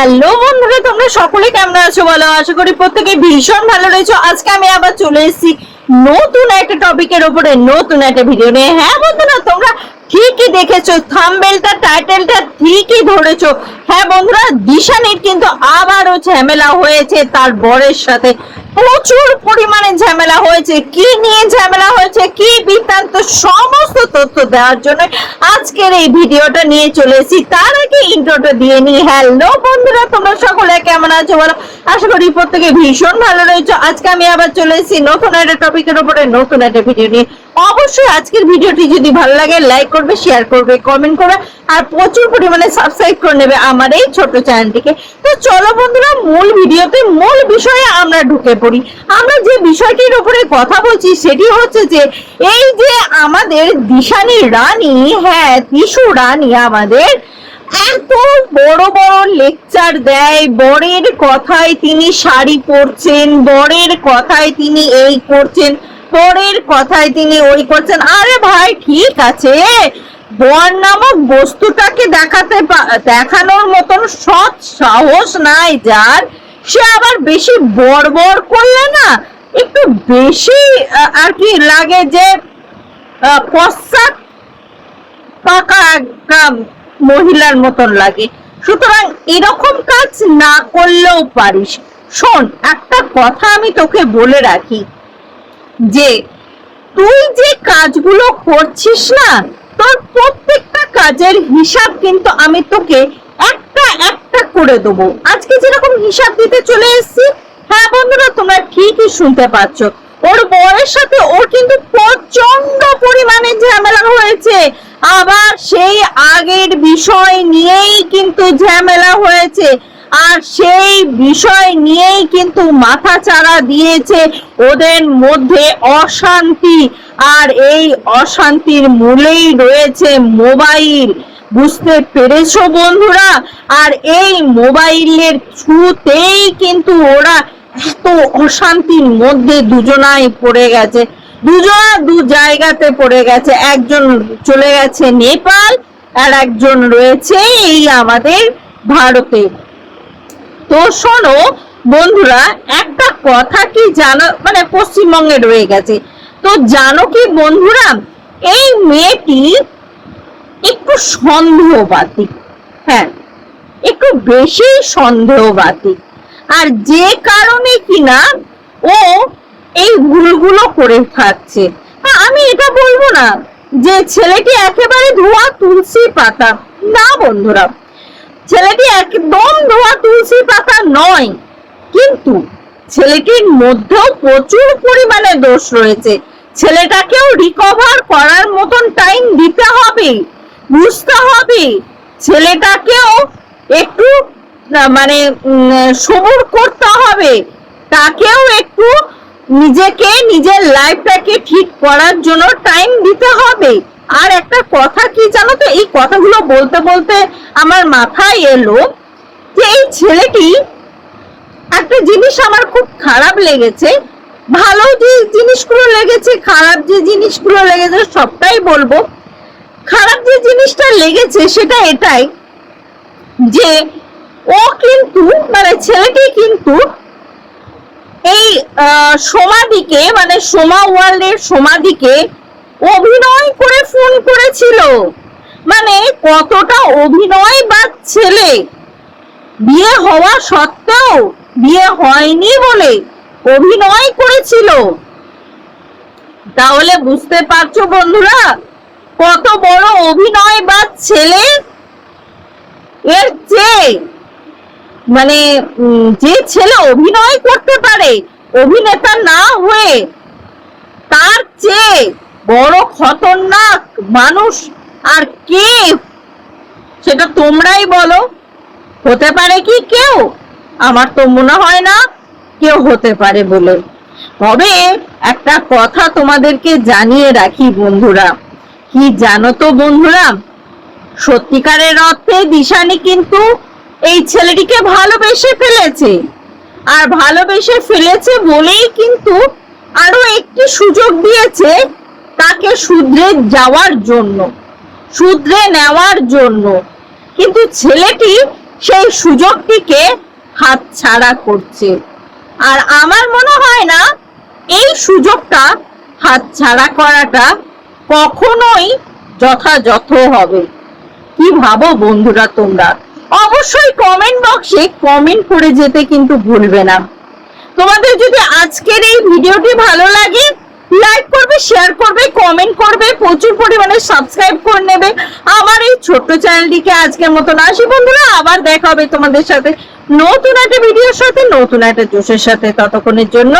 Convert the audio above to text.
Hello বন্ধুরা, তোমরা সকলে কেমন আছো বলো? আশা করি প্রত্যেকে ভীষণ ভালো রয়েছো। আজকে আমি আবার চলে এসেছি নতুন একটা টপিকের উপরে, নতুন একটা ভিডিও নিয়ে। হ্যাঁ বন্ধুরা, তোমরা ঠিকই দেখেছ থাম্বেলটা টাইটেলটা ঠিকই ধরেছো। হ্যাঁ বন্ধুরা, দিশানির কিন্তু আবারও ঝামেলা হয়েছে তার বরের সাথে। প্রচুর পরিমাণে ঝামেলা হয়েছে। কি নিয়ে ঝামেলা হয়েছে, কি বৃত্তান্ত, সমস্ত তথ্য দেওয়ার জন্য আজকের এই ভিডিওটা নিয়ে চলে এসেছি। তার আগে ইন্ট্রোটা দিয়ে নি। হ্যালো বন্ধুরা, তোমরা সকলে কেমন আছো বলো? আশা করি প্রত্যেকে ভীষণ ভালো রয়েছে। আজকে আমি আবার চলে এসেছি নতুন একটা টপিকের উপরে, নতুন একটা ভিডিও নিয়ে। অবশ্যই আজকের ভিডিওটি যদি ভালো লাগে লাইক করবে শেয়ার করবে কমেন্ট করবে, আর প্রচুর পরিমাণে সাবস্ক্রাইব করে নেবে আমার এই ছোট চ্যানেলটিকে। তো চলো বন্ধুরা, মূল ভিডিওতে মূল বিষয়ে আমরা ঢুকে পড়ি। আমরা যে বিষয়টির উপরে কথা বলছি সেটি হচ্ছে যে, এই যে আমাদের দিশানি রানী হ্যাঁ দিশু রানী আমাদের এত বড় বড় লেকচার দেয়, বরের কথায় তিনি শাড়ি পরছেন, বরের কথায় তিনি এই করছেন, বরের কথায় তিনি ওই করছেন। আরে ভাই, ঠিক আছে। বর নামক বস্তুটাকে দেখাতে দেখানোর মতন সৎ সাহস নাই যার। সে আবার বেশি বড় বড় করলে না, একটু বেশি আর কি লাগে যে পশ্চাৎ পাকা একটা মহিলার মতন লাগে। সুতরাং এরকম কাজ না করলেও পারিস। শোন, একটা কথা আমি তোকে বলে রাখি। যে, তুই যে কাজগুলো করছিস না তোর প্রত্যেকটা কাজের হিসাব কিন্তু আমি তোকে একটা একটা করে দেবো। আজকে যেরকম হিসাব দিতে চলে এসেছি হ্যাঁ বন্ধুরা, তোমরা ঠিকই শুনতে পাচ্ছ। ওর বরের সাথে ওর কিন্তু প্রচণ্ড পরিমাণে ঝামেলা হয়েছে। আবার সেই আগের বিষয় নিয়েই কিন্তু ঝামেলা হয়েছে। আর সেই বিষয় নিয়েই কিন্তু মাথা চাড়া দিয়েছে ওদের মধ্যে অশান্তি। আর এই অশান্তির মূলেই রয়েছে মোবাইল। বুঝতে পেরেছ বন্ধুরা? আর এই মোবাইলের থ্রুতেই কিন্তু ওরা এত অশান্তির মধ্যে দুজনাই পড়ে গেছে। দুজনা দু জায়গাতে পড়ে গেছে। একজন চলে গেছে নেপাল আর একজন রয়েছে এই আমাদের ভারতে। তো শোনো বন্ধুরা, একটা কথা কি জানো মানে পশ্চিমবঙ্গে রয়ে গেছে। তো জানো কি বন্ধুরা, এই মেয়েটি একটু সন্দেহবাদী। হ্যাঁ একটু বেশি সন্দেহবাদী। আর যে কারণে কিনা ও এই ভুলগুলো করে থাকছে। আমি এটা বলব না যে ছেলেটি একেবারে ধোয়া তুলসী পাতা। না বন্ধুরা, ছেলেটি একদম ধোয়া তুলসী পাতা নয়। কিন্তু ছেলেটির মধ্যেও প্রচুর পরিমাণে দোষ রয়েছে। ছেলেটাকেও রিকভার করার মতন টাইম দিতে হবে, বুঝতে হবে। ছেলেটাকেও একটু মানে সবুর করতে হবে। তাকেও একটু নিজেকে, নিজের লাইফটাকে ঠিক করার জন্য টাইম দিতে হবে। আর একটা কথা কি জানো তো? এই কথাগুলো বলতে বলতে আমার মাথায় এলো যে এই ছেলেটি একটা জিনিস আমার খুব খারাপ লেগেছে। ভালো যে জিনিসগুলো লেগেছে, খারাপ যে জিনিসগুলো লেগেছে, সবটাই বলব। খারাপ যে জিনিসটা লেগেছে, সেটা এটাই যে ও কিন্তু মানে ছেলেটি কিন্তু এই সমাধিকে মানে সোমা ওয়ার্ল্ডের সমাধিকে অভিনয় করে ফোন করেছিল। মানে কতটা অভিনয় বা ছেলে? বিয়ে হওয়া সত্ত্বেও, বিয়ে হয়নি বলে অভিনয় করেছিল। তাহলে বুঝতে পারছ বন্ধুরা, কত বড় অভিনয় বা ছেলে? এর যে মানে যে ছেলে অভিনয় করতে পারে, অভিনেতা না হয়ে, তার চেয়ে বড় খতরনাক মানুষ আর কে? সেটা তোমরাই বলো। হতে পারে কি কেউ? আমার তো মনে হয় না কেউ হতে পারে বলে। তবে একটা কথা তোমাদেরকে জানিয়ে রাখি বন্ধুরা। কি জানো তো বন্ধুরা? সত্যিকারের অর্থে দিশানি কিন্তু এই ছেলেটিকে ভালোবেসে ফেলেছে। আর ভালোবেসে ফেলেছে বলেই কিন্তু আরও একটি সুযোগ দিয়েছে তাকে শুধরে যাওয়ার জন্য, শুধরে নেওয়ার জন্য। কিন্তু ছেলেটি সেই সুযোগটিকে হাতছাড়া করছে। আর আমার মনে হয় না এই সুযোগটা হাতছাড়া করাটা কখনোই যথাযথ হবে। কি ভাবো বন্ধুরা তোমরা? অবশ্যই কমেন্ট বক্সে কমেন্ট করে যেতে কিন্তু ভুলবে না। তোমাদের যদি আজকের এই ভিডিওটি ভালো লাগে লাইক করবে শেয়ার করবে কমেন্ট করবে, প্রচুর পরিমাণে সাবস্ক্রাইব করে নেবে। আমার ছোট্ট চ্যানেলটিকে আজকের মতন আসি বন্ধুরা। আবার দেখা হবে তোমাদের সাথে নতুন একটা ভিডিওর সাথে, নতুন একটা জোশের সাথে। ততক্ষণের জন্য